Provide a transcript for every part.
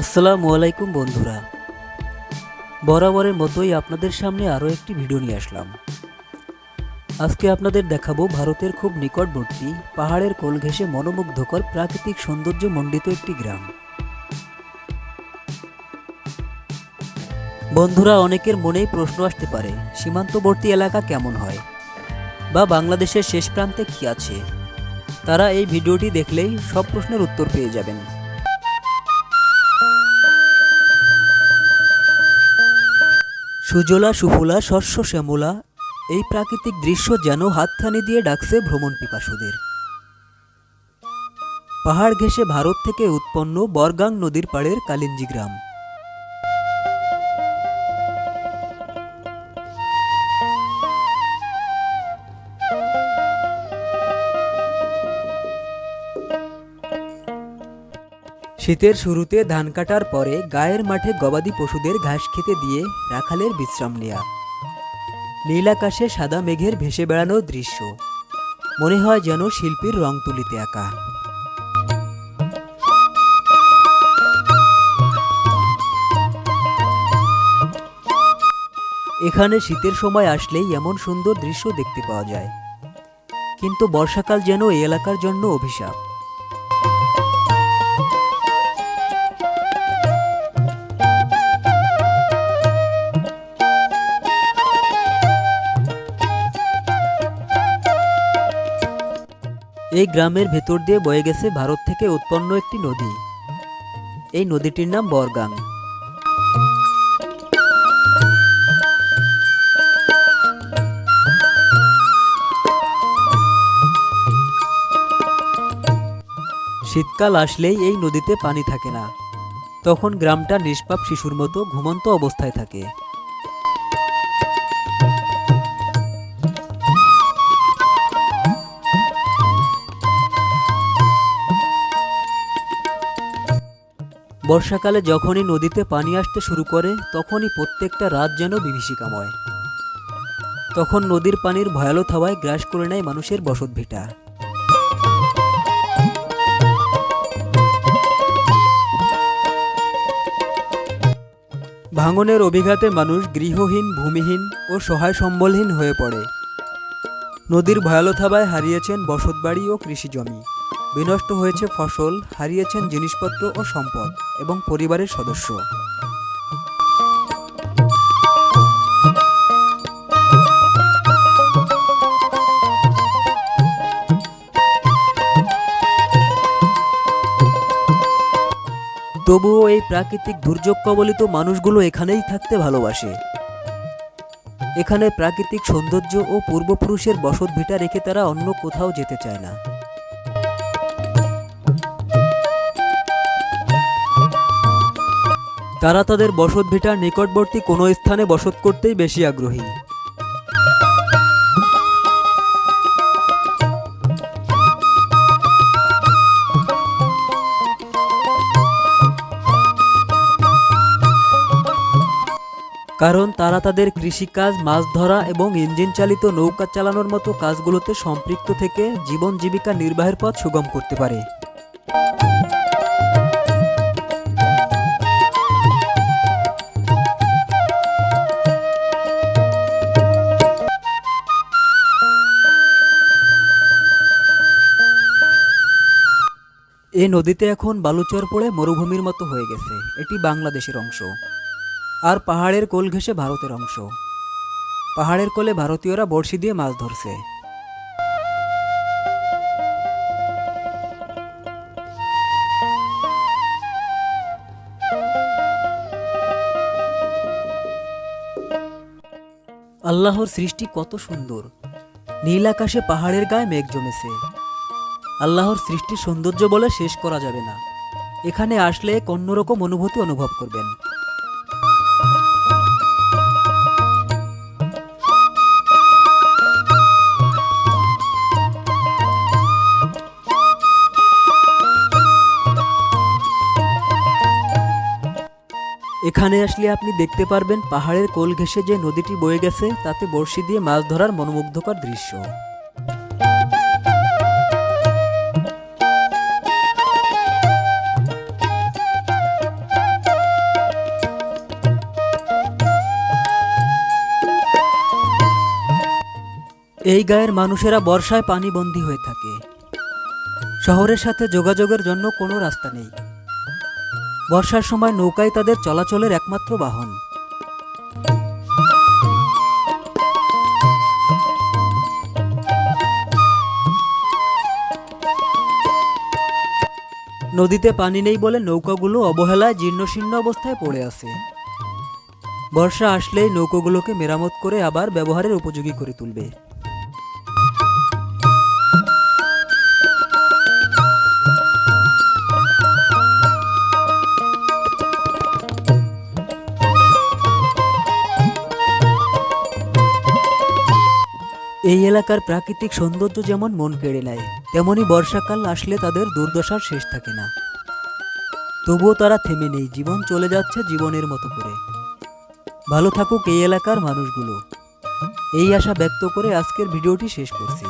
আসসালামু আলাইকুম বন্ধুরা। বরাবরের মতোই আপনাদের সামনে আরও একটি ভিডিও নিয়ে আসলাম। আজকে আপনাদের দেখাবো ভারতের খুব নিকটবর্তী পাহাড়ের কোল ঘেঁষে মনোমুগ্ধকর প্রাকৃতিক সৌন্দর্য মণ্ডিত একটি গ্রাম। বন্ধুরা, অনেকের মনেই প্রশ্ন আসতে পারে, সীমান্তবর্তী এলাকা কেমন হয়? বা বাংলাদেশের শেষ প্রান্তে কী আছে? তারা এই ভিডিওটি দেখলেই সব প্রশ্নের উত্তর পেয়ে যাবেন। সুজলা, সুফলা, শস্য, শ্যামলা, এই প্রাকৃতিক দৃশ্য যেন হাতথানি দিয়ে ডাকছে ভ্রমণ পিপাসুদের। পাহাড় ঘেঁষে ভারত থেকে উৎপন্ন বরগাং নদীর পাড়ের কালিঞ্জি গ্রাম। শীতের শুরুতে ধান কাটার পরে গায়ের মাঠে গবাদি পশুদের ঘাস খেতে দিয়ে রাখালের বিশ্রাম নেয়া। নীল আকাশে সাদা মেঘের ভেসে বেড়ানোর দৃশ্য। মনে হয় যেন শিল্পীর রং তুলিতে আঁকা। এখানে শীতের সময় আসলেই এমন সুন্দর দৃশ্য দেখতে পাওয়া যায়। কিন্তু বর্ষাকাল যেন এই এলাকার জন্য অভিশাপ। এই গ্রামের ভেতর দিয়ে বয়ে গেছে ভারত থেকে উৎপন্ন একটি নদী। এই নদীটির নাম বরগাং। শীতকাল আসলেই এই নদীতে পানি থাকে না। তখন গ্রামটা নিষ্পাপ শিশুর মতো ঘুমন্ত অবস্থায় থাকে। বর্ষাকালে যখনই নদীতে পানি আসতে শুরু করে, তখনই প্রত্যেকটা রাত যেন বিভীষিকাময়। তখন নদীর পানির ভয়ালো থাবায় গ্রাস করে নেয় মানুষের বসত ভিটা। ভাঙনের অভিঘাতে মানুষ গৃহহীন, ভূমিহীন ও সহায় সম্বলহীন হয়ে পড়ে। নদীর ভয়ালো থাবায় হারিয়েছেন বসতবাড়ি ও কৃষিজমি। বিনষ্ট হয়েছে ফসল, হারিয়েছেন জিনিসপত্র ও সম্পদ এবং পরিবারের সদস্য। তবুও এই প্রাকৃতিক দুর্যোগ কবলিত মানুষগুলো এখানেই থাকতে ভালোবাসে। এখানে প্রাকৃতিক সৌন্দর্য ও পূর্বপুরুষের বসত ভিটা রেখে তারা অন্য কোথাও যেতে চায় না। তারা তাদের বসত ভিটার নিকটবর্তী কোনো স্থানে বসত করতেই বেশি আগ্রহী। কারণ তারা তাদের কৃষিকাজ, মাছ ধরা এবং ইঞ্জিন চালিত নৌকা চালানোর মতো কাজগুলোতে সম্পৃক্ত থেকে জীবন জীবিকা নির্বাহের পথ সুগম করতে পারে। এ নদীতে এখন বালুচর পড়ে মরুভূমির মতো হয়ে গেছে। এটি বাংলাদেশের অংশ। আর পাহাড়ের কোল ঘেঁষে ভারতের অংশ। পাহাড়ের কোলে ভারতীয়রা বড়শি দিয়ে মাছ ধরছে। আল্লাহর সৃষ্টি কত সুন্দর। নীল আকাশে পাহাড়ের গায়ে মেঘ জমেছে। আল্লাহর সৃষ্টির সৌন্দর্য বলে শেষ করা যাবে না। এখানে আসলে অন্যরকম অনুভূতি অনুভব করবেন। এখানে আসলে আপনি দেখতে পারবেন পাহাড়ের কোল ঘেঁষে যে নদীটি বয়ে গেছে, তাতে বড়শি দিয়ে মাছ ধরার মনোমুগ্ধকর দৃশ্য। এই গায়ের মানুষেরা বর্ষায় পানিবন্দী হয়ে থাকে। শহরের সাথে যোগাযোগের জন্য কোনো রাস্তা নেই। বর্ষার সময় নৌকাই তাদের চলাচলের একমাত্র বাহন। নদীতে পানি নেই বলে নৌকাগুলো অবহেলায় জীর্ণশীর্ণ অবস্থায় পড়ে আছে। বর্ষা আসলেই নৌকাগুলোকে মেরামত করে আবার ব্যবহারের উপযোগী করে তুলবে। এই এলাকার প্রাকৃতিক সৌন্দর্য যেমন মন কেড়ে নেয়, তেমনি বর্ষাকাল আসলে তাদের দুর্দশার শেষ থাকে না। তবুও তারা থেমে নেই, জীবন চলে যাচ্ছে জীবনের মতো করে। ভালো থাকুক এই এলাকার মানুষগুলো। এই আশা ব্যক্ত করে আজকের ভিডিওটি শেষ করছি।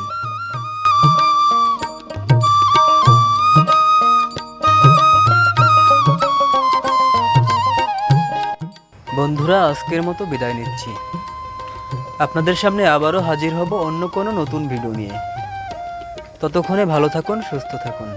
বন্ধুরা, আজকের মতো বিদায় নিচ্ছি। আপনাদের সামনে আবারও হাজির হব অন্য কোনো নতুন ভিডিও নিয়ে। ততক্ষণে ভালো থাকুন, সুস্থ থাকুন।